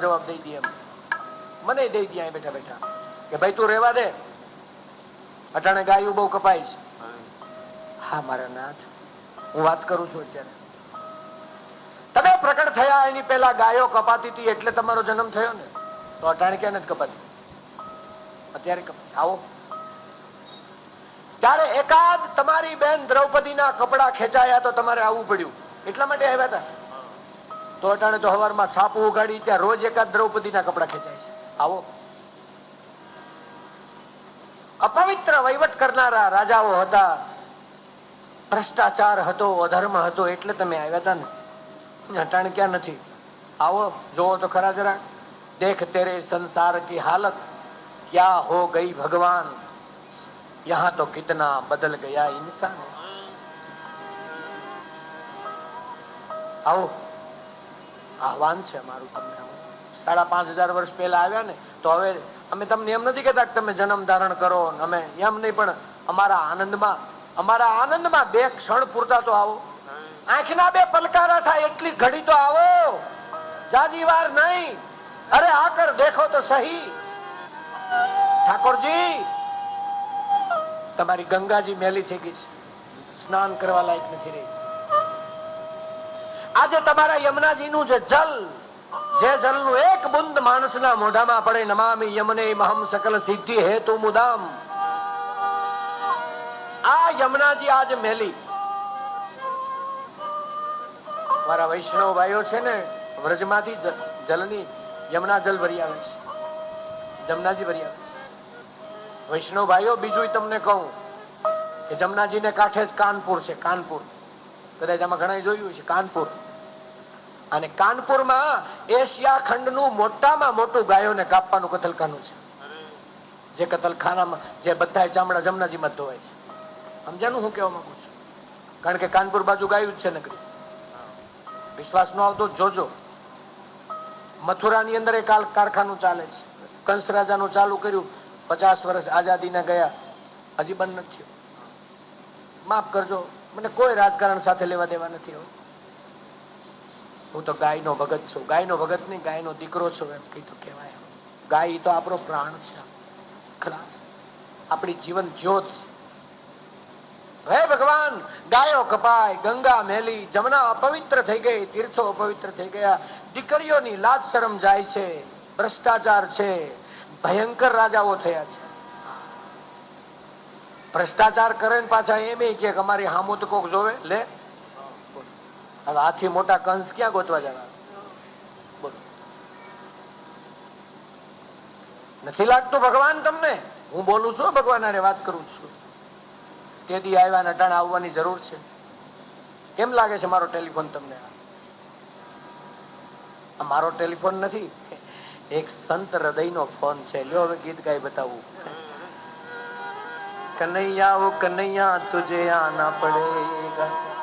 જવાબ દઈ દે એમ. મને દઈ દે બેઠા બેઠા. કે ભાઈ, તું રહેવા દે. અટાણે ગાયું બહુ કપાય છે. હા, મારા નાથ, હું વાત કરું છું અત્યારે. તમે પ્રકટ થયા, એની પહેલા ગાયો કપાતી હતી, એટલે તમારો જન્મ થયો ને? તો અટાણે ક્યાં નથી કપાતી? અત્યારે કપાય આવો. ત્યારે એકાદ તમારી બેન દ્રૌપદીના કપડા ખેંચાયા તો તમારે આવવું પડ્યું. એટલા માટે આવ્યા હતા? તો અટાણે તો હવારમાં છાપું ઉગાડી ત્યાં રોજ એકાદ દ્રૌપદીના કપડા ખેંચાય છે. આવો. અપવિત્ર વહીવટ કરનારા રાજાઓ હતા. ભ્રષ્ટાચાર હતો, અધર્મ હતો, એટલે તમે આવ્યા હતા ને અટાણે ક્યાં નથી? આવો, જોવો તો ખરા જરા. દેખ તેરે સંસાર કી હાલત. ક્યા હો ગઈ ભગવાન? યહાં તો કિતના બદલ ગયા ઇન્સાન. આવો. આહવાન છે અમારું તમને સાડા પાંચ હજાર વર્ષ પહેલા આવ્યા ને, તો હવે અમે તમને એમ નથી કહેતા કે તમે જન્મ ધારણ કરો અમે એમ નહીં, પણ અમારા આનંદમાં અમારા આનંદમાં બે ક્ષણ પૂરતા તો આવો. આંખના બે પલકારા થાય, એટલી ઘડી તો આવો. જાજી વાર નહીં. અરે આકર દેખો તો સહી. ઠાકોરજી, તમારી ગંગાજી મેલી થઈ ગઈ છે. સ્નાન કરવા લાયક નથી રહી. આજે તમારા યમુનાજીનું જે જલ, જે જલનું એક બુંદ માણસના મોઢામાં પડે, નમામી યમને મહમ સકલ સિદ્ધિ હેતુ મુદામ. આ યમુનાજી આજ મેલી. મારા વૈષ્ણવ ભાઈઓ છે ને, વ્રજમાંથી જલની યમુના જલ ભરી આવે છે. જમનાજી ભરી આવે છે. વૈષ્ણવ ભાઈઓ બીજું તમને કહું કે જમનાજીને કાંઠે જ કાનપુર છે, કાનપુર. કદાચ આમાં ઘણા જોયું છે કાનપુર. અને કાનપુરમાં એશિયા ખંડનું મોટામાં મોટું ગાયોને કાપવાનું કતલખાનું છે. જે કતલખાનામાં જે બધા ચામડા જમનાજીમાં ધોવાય છે. સમજાનું હું કહેવા માંગુ છું? કારણ કે કાનપુર બાજુ ગાયું જ છે નગરી. વિશ્વાસ ન આવતો, જોજો. મથુરાની અંદર એક કારખાનું ચાલે છે. કંસ રાજાનું ચાલુ કર્યું. પચાસ વર્ષ આઝાદીના ગયા. હજી બંધ નથી માફ કરજો. મને કોઈ રાજકારણ સાથે લેવા દેવા નથી હું. તો ગાયનો ભગત છું. ગાયનો ભગત નહીં, ગાયનો દીકરો છું એમ કીધું કહેવાય. ગાય તો આપણો પ્રાણ છે. આપણી જીવન જ્યોત હે ભગવાન, ગાયો કપાય, ગંગા મેલી, જમના અપવિત્ર થઈ ગઈ, તીર્થો અપવિત્ર થઈ ગયા. દીકરીઓની લાજ શરમ જાય છે. ભ્રષ્ટાચાર છે. ભયંકર રાજાઓ થયા છે. ભ્રષ્ટાચાર કરે પાછા એમ કે અમારી હામું તો કોક જોવે? લે. હવે આથી મોટા કંસ ક્યાં ગોતવા જવા નથી લાગતું ભગવાન તમને? હું બોલું છું ભગવાન વાત કરું છું. તેથી આવ્યા નટાણ આવવાની જરૂર છે. કેમ લાગે છે મારો ટેલિફોન તમને? આ મારો ટેલિફોન નથી. એક સંત હૃદયનો ફોન છે. લ્યો હવે ગીત ગાઈ બતાવું. કનૈયા ઓ કનૈયા તુજે આના પડેગા.